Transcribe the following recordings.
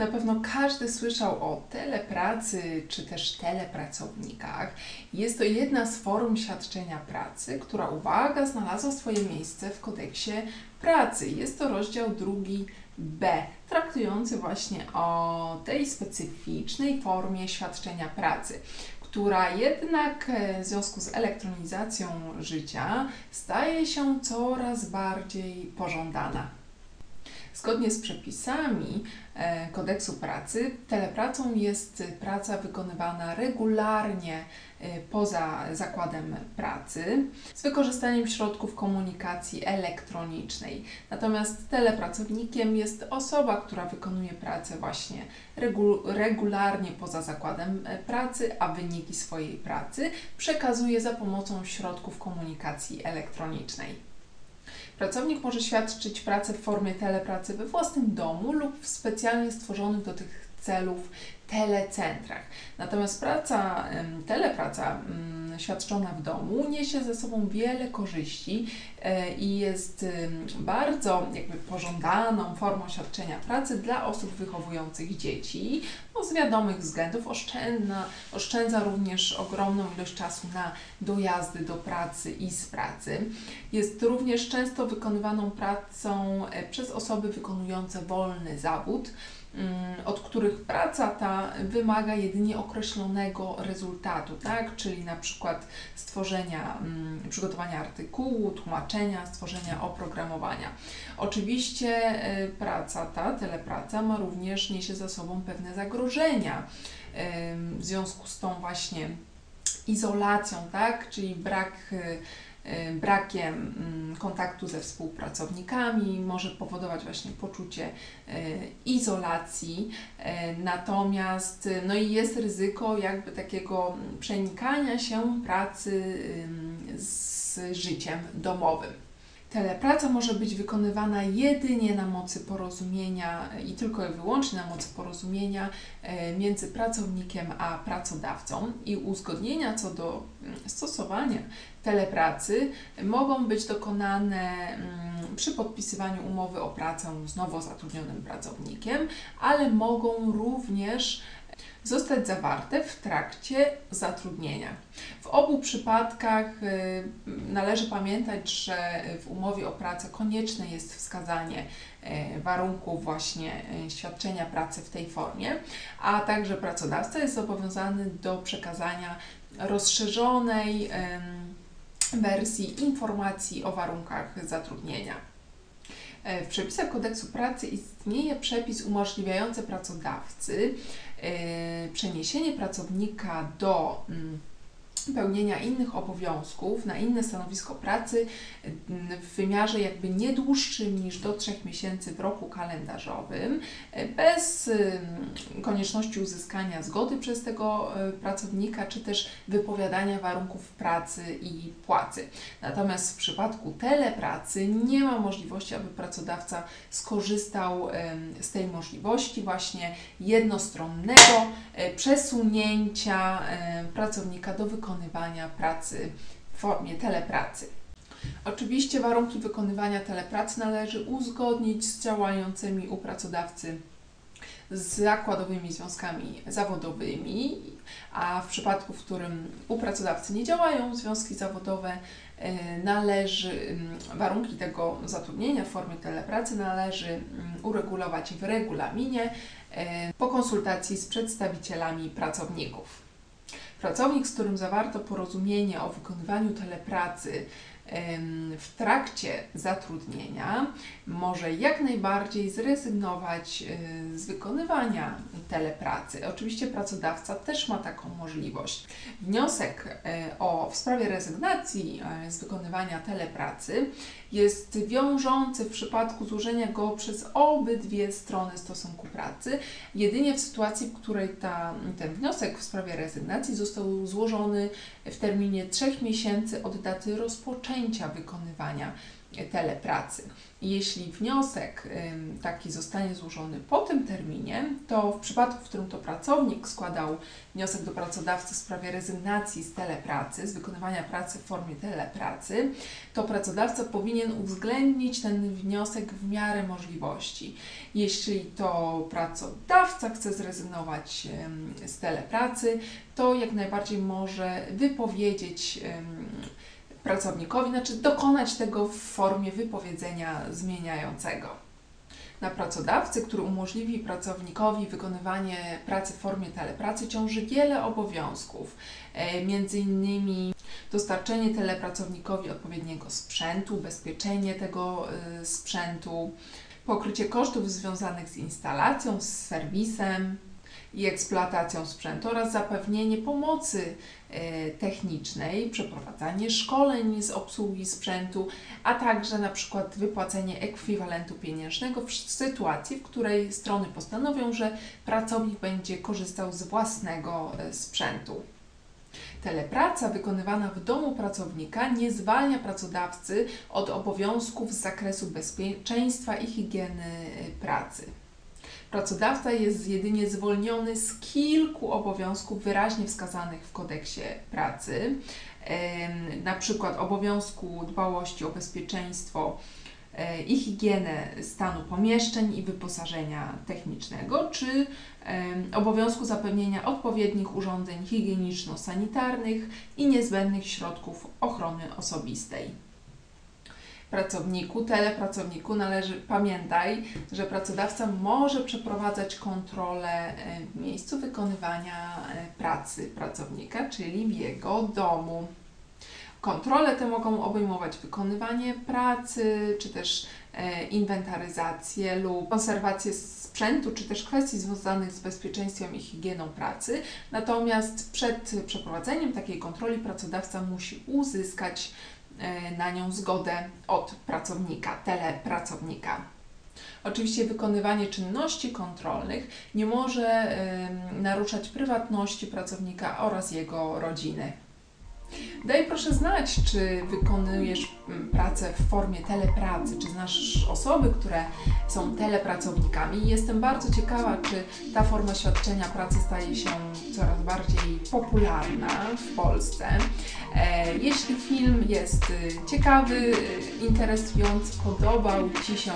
Na pewno każdy słyszał o telepracy czy też telepracownikach. Jest to jedna z form świadczenia pracy, która, uwaga, znalazła swoje miejsce w kodeksie pracy. Jest to rozdział drugi B, traktujący właśnie o tej specyficznej formie świadczenia pracy która jednak e, w związku z elektronizacją życia staje się coraz bardziej pożądana. Zgodnie z przepisami e, kodeksu pracy, telepracą jest praca wykonywana regularnie e, poza zakładem pracy z wykorzystaniem środków komunikacji elektronicznej. Natomiast telepracownikiem jest osoba, która wykonuje pracę właśnie regularnie poza zakładem e, pracy, a wyniki swojej pracy przekazuje za pomocą środków komunikacji elektronicznej. Pracownik może świadczyć pracę w formie telepracy we własnym domu lub w specjalnie stworzonych do tych celów telecentrach. Natomiast praca, telepraca świadczona w domu niesie ze sobą wiele korzyści e, i jest bardzo jakby pożądaną formą świadczenia pracy dla osób wychowujących dzieci. No, z wiadomych względów oszczędza, oszczędza również ogromną ilość czasu na dojazdy do pracy i z pracy. Jest również często wykonywaną pracą e, przez osoby wykonujące wolny zawód. Mm, od których praca ta wymaga jedynie określonego rezultatu, tak? czyli na przykład stworzenia, mm, przygotowania artykułu, tłumaczenia, stworzenia oprogramowania. Oczywiście e, praca ta, telepraca ma również, niesie za sobą pewne zagrożenia w związku z tą właśnie izolacją, tak? czyli brak Y, brakiem mm, kontaktu ze współpracownikami, może powodować właśnie poczucie y, izolacji, y, natomiast no i jest ryzyko jakby takiego przenikania się pracy z życiem domowym. Telepraca może być wykonywana jedynie na mocy porozumienia i tylko i wyłącznie na mocy porozumienia e, między pracownikiem a pracodawcą i uzgodnienia co do mm, stosowania telepracy mogą być dokonane mm, przy podpisywaniu umowy o pracę z nowo zatrudnionym pracownikiem, ale mogą również zostać zawarte w trakcie zatrudnienia. W obu przypadkach y, należy pamiętać, że w umowie o pracę konieczne jest wskazanie y, warunków właśnie y, świadczenia pracy w tej formie, a także pracodawca jest zobowiązany do przekazania rozszerzonej wersji informacji o warunkach zatrudnienia. W przepisach kodeksu pracy istnieje przepis umożliwiający pracodawcy E, przeniesienie pracownika do mm, pełnienia innych obowiązków na inne stanowisko pracy w wymiarze jakby nie dłuższym niż do 3 miesięcy w roku kalendarzowym, bez konieczności uzyskania zgody przez tego e, pracownika, czy też wypowiadania warunków pracy i płacy. Natomiast w przypadku telepracy nie ma możliwości, aby pracodawca skorzystał z tej możliwości właśnie jednostronnego e, przesunięcia pracownika do wykonywania wykonywania pracy w formie telepracy. Oczywiście warunki wykonywania telepracy należy uzgodnić z działającymi u pracodawcy z zakładowymi związkami zawodowymi, a w przypadku, w którym u pracodawcy nie działają związki zawodowe, e, należy mm, warunki tego zatrudnienia w formie telepracy należy mm, uregulować w regulaminie e, po konsultacji z przedstawicielami pracowników. Pracownik, z którym zawarto porozumienie o wykonywaniu telepracy w trakcie zatrudnienia może jak najbardziej zrezygnować e, z wykonywania telepracy. Oczywiście pracodawca też ma taką możliwość. Wniosek e, o w sprawie rezygnacji e, z wykonywania telepracy jest wiążący w przypadku złożenia go przez obydwie strony stosunku pracy, jedynie w sytuacji, w której ta, ten wniosek w sprawie rezygnacji został złożony w terminie trzech miesięcy od daty rozpoczęcia wykonywania telepracy. Jeśli wniosek taki zostanie złożony po tym terminie, to w przypadku, w którym to pracownik składał wniosek do pracodawcy w sprawie rezygnacji z telepracy, z wykonywania pracy w formie telepracy, to pracodawca powinien uwzględnić ten wniosek w miarę możliwości. Jeśli to pracodawca chce zrezygnować z telepracy, to jak najbardziej może wypowiedzieć pracownikowi, znaczy dokonać tego w formie wypowiedzenia zmieniającego. Na pracodawcy, który umożliwi pracownikowi wykonywanie pracy w formie telepracy, ciąży wiele obowiązków, e, między innymi dostarczenie telepracownikowi odpowiedniego sprzętu, ubezpieczenie tego e, sprzętu, pokrycie kosztów związanych z instalacją, z serwisem, i eksploatacją sprzętu oraz zapewnienie pomocy e, technicznej, przeprowadzanie szkoleń z obsługi sprzętu, a także na przykład wypłacenie ekwiwalentu pieniężnego w sytuacji, w której strony postanowią, że pracownik będzie korzystał z własnego e, sprzętu. Telepraca wykonywana w domu pracownika nie zwalnia pracodawcy od obowiązków z zakresu bezpieczeństwa i higieny e, pracy. Pracodawca jest jedynie zwolniony z kilku obowiązków wyraźnie wskazanych w kodeksie pracy, na przykład obowiązku dbałości o bezpieczeństwo e, i higienę stanu pomieszczeń i wyposażenia technicznego, czy obowiązku zapewnienia odpowiednich urządzeń higieniczno-sanitarnych i niezbędnych środków ochrony osobistej pracowniku, telepracowniku należy pamiętaj, że pracodawca może przeprowadzać kontrolę e, w miejscu wykonywania e, pracy pracownika, czyli w jego domu. Kontrole te mogą obejmować wykonywanie pracy, czy też e, inwentaryzację lub konserwację sprzętu, czy też kwestii związanych z bezpieczeństwem i higieną pracy. Natomiast przed przeprowadzeniem takiej kontroli pracodawca musi uzyskać na nią zgodę od pracownika, telepracownika. Oczywiście wykonywanie czynności kontrolnych nie może naruszać prywatności pracownika oraz jego rodziny. Daj proszę znać, czy wykonujesz mm, pracę w formie telepracy, czy znasz osoby, które są telepracownikami. Jestem bardzo ciekawa, czy ta forma świadczenia pracy staje się coraz bardziej popularna w Polsce. E, jeśli film jest y, ciekawy, y, interesujący, podobał Ci się,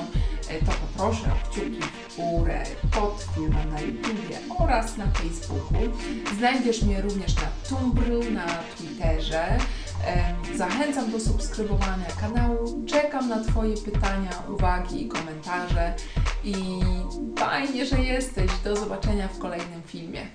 to poproszę o kciuki w górę pod filmem na YouTubie oraz na Facebooku. Znajdziesz mnie również na Tumblr, na Twitterze. Zachęcam do subskrybowania kanału. Czekam na Twoje pytania, uwagi i komentarze. I fajnie, że jesteś. Do zobaczenia w kolejnym filmie.